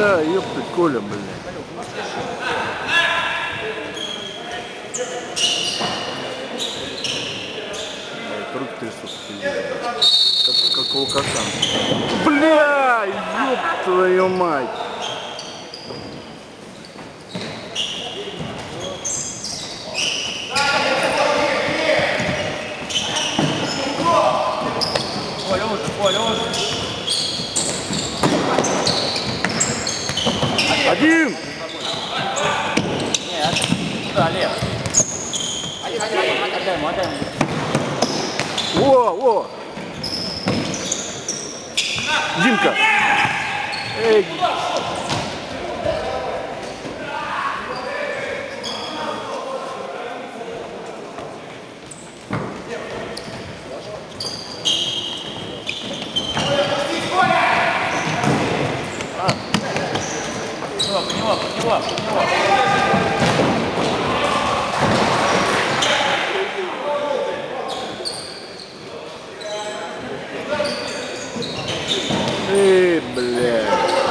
Да, ёпта, Коля. Блядь, Руки трясутся. Как, как алкаша. Бля, ёб твою мать. Коля, уже, Коля, уже. Один. Нет. Куда, Лев? Отдай ему, отдай ему. Во, во. Димка. Эй. Под него, под него, под него. Эй, блядь.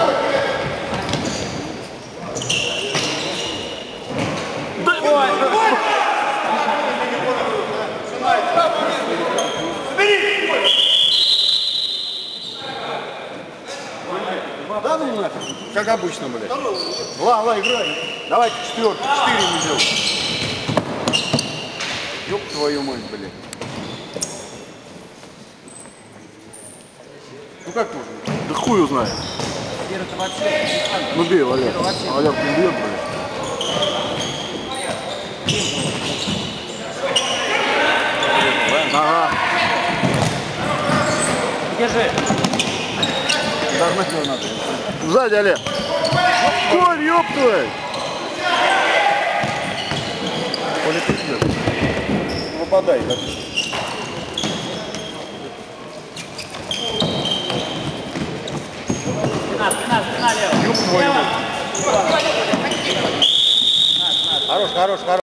Да ну нафиг, как обычно, блядь. Ла, ла, играй. Давайте четвертый, четыре не делай. Ёб твою мать, блядь. Ну как можно? Да хуй узнает. Ну бей, Валер. Валер, ты бьет, блядь. Ага. Держи. Догнать его надо. Сзади, Олег. Коль, ёб твою. Коля, ты идешь. Выпадай, да? Спина, спина, спина, Лев. Ёб твою. Хорош, хорош, хорош.